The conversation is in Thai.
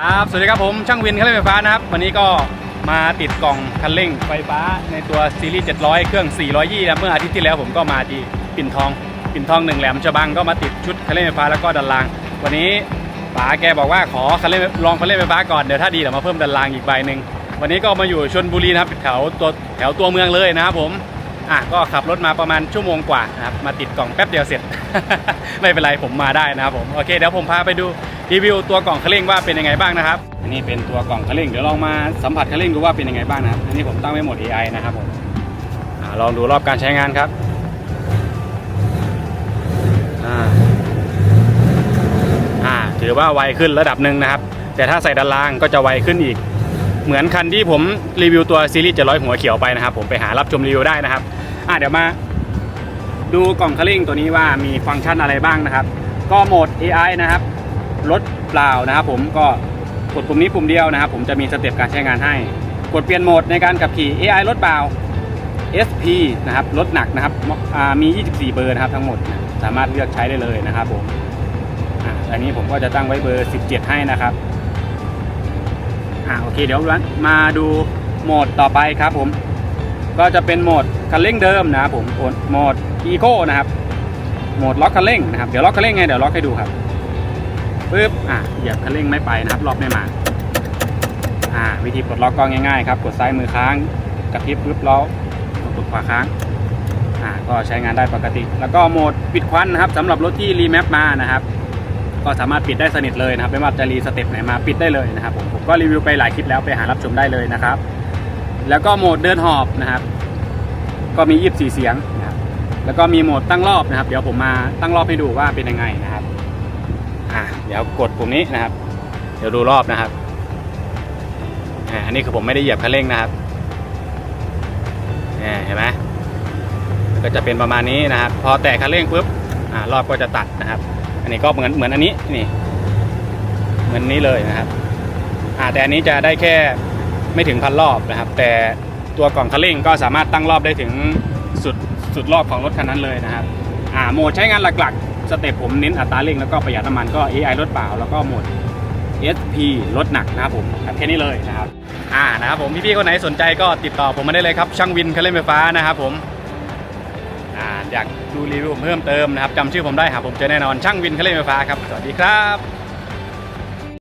ครับสวัสดีครับผมช่างวินเคันเร่งไฟฟ้านะครับ วันนี้ก็มาติดกล่องคันเร่งไฟฟ้าในตัวซีรีส์ 700 เครื่อง 420นะเมื่ออาทิตย์ที่แล้วผมก็มาที่ปิ่นทอง ปิ่นทองหนึ่งแหลมฉบังก็มาติดชุดคันเร่งไฟฟ้าแล้วก็ดันราง วันนี้ป๋าแกบอกว่าขอคันเร่งลองคันเร่งไฟฟ้าก่อนเดี๋ยวถ้าดีเดี๋ยวมาเพิ่มดันรางอีกใบหนึ่งวันนี้ก็มาอยู่ชนบุรีนะครับแถวตัวแถวตัวเมืองเลยนะครับผมอะก็ขับรถมาประมาณชั่วโมงกว่านะครับมาติดกล่องแป๊บเดียวเสร็จ ไม่เป็นไรผมมาได้นะครับผมโอเคเดี๋ยวผมพาไปดู รีวิวตัวกล่องคันเร่งว่าเป็นยังไงบ้างนะครับ อันนี้เป็นตัวกล่องคันเร่งเดี๋ยวลองมาสัมผัสคันเร่งดูว่าเป็นยังไงบ้างนะครับ อันนี้ผมตั้งไว้โหมด AI นะครับผมอลองดูรอบการใช้งานครับอ่าถือว่าไวขึ้นระดับหนึ่งนะครับ แต่ถ้าใส่ด้านล่างก็จะไวขึ้นอีก เหมือนคันที่ผมรีวิวตัวซีรีส์700หัวเขียวไปนะครับ ผมไปหารับชมรีวิวได้นะครับอะเดี๋ยวมา ดูกล่องคัลลิ่งตัวนี้ว่ามีฟังก์ชันอะไรบ้างนะครับ ก็โหมด AI นะครับ รถเปล่านะครับผมก็กดปุ่มนี้ปุ่มเดียวนะครับ ผมจะมีสเต็ปการใช้งานให้ กดเปลี่ยนโหมดในการขับขี่ AI รถเปล่า SP นะครับรถหนักนะครับมี 24 เบอร์นะครับทั้งหมดนะสามารถเลือกใช้ได้เลยนะครับผมอันนี้ผมก็จะตั้งไว้เบอร์ 17 ให้นะครับอ่าโอเคเดี๋ยวมาดูโหมดต่อไปครับผม ก็จะเป็นโหมดคันเร่งเดิมนะครับผมโหมดอีโคนะครับโหมดล็อกคันเร่งนะครับเดี๋ยวล็อกคันเร่งไงเดี๋ยวล็อกให้ดูครับ ปึ๊บอะเหยียบคันเร่งไม่ไปนะครับล็อกไม่มาอ่าวิธีปลดล็อกก็ง่ายๆครับกดซ้ายมือค้างกระพริบปึ๊บล็อกกดขวาค้างอ่าก็ใช้งานได้ปกติ แล้วก็โหมดปิดควันนะครับสำหรับรถที่รีแมปมานะครับก็สามารถปิดได้สนิทเลยนะครับไม่ว่าจะรีสเต็ปไหนมาปิดได้เลยนะครับผมผมก็รีวิวไปหลายคลิปแล้วไปหารับชมได้เลยนะครับ แล้วก็โหมดเดินหอบนะครับ ก็มี 24 เสียงนะครับแล้วก็มีโหมดตั้งรอบนะครับ เดี๋ยวผมมาตั้งรอบให้ดูว่าเป็นยังไงนะครับ อ่าเดี๋ยวกดปุ่มนี้นะครับ เดี๋ยวดูรอบนะครับอ่าอันนี้คือผมไม่ได้เหยียบคันเร่งนะครับอ่าเห็นไหมก็จะเป็นประมาณนี้นะครับ พอแตะคันเร่งปุ๊บอ่ารอบก็จะตัดนะครับ อันนี้ก็เหมือนเหมือนอันนี้นี่เหมือนนี้เลยนะครับอ่าแต่อันนี้จะได้แค่ไม่ถึงพันรอบนะครับ แต่ตัวกล่องคันเร่งก็สามารถตั้งรอบได้ถึงสุดสุดรอบของรถคันนั้นเลยนะครับอ่าโหมดใช้งานหลักๆ สเต็ปผมเน้นอัตราเร่งแล้วก็ประหยัดน้ำมันก็ AI รถเปล่าแล้วก็โหมด SP รถหนักนะครับผมครับแค่นี้เลยนะครับอ่านะครับผมพี่ๆคนไหนสนใจก็ติดต่อผมมาได้เลยครับ ช่างวินคันเร่งไฟฟ้านะครับผมอ่าอยากดูรีวิวผมเพิ่มเติมนะครับจำชื่อผมได้หาผมเจอแน่นอนช่างวินคันเร่งไฟฟ้าครับสวัสดีครับ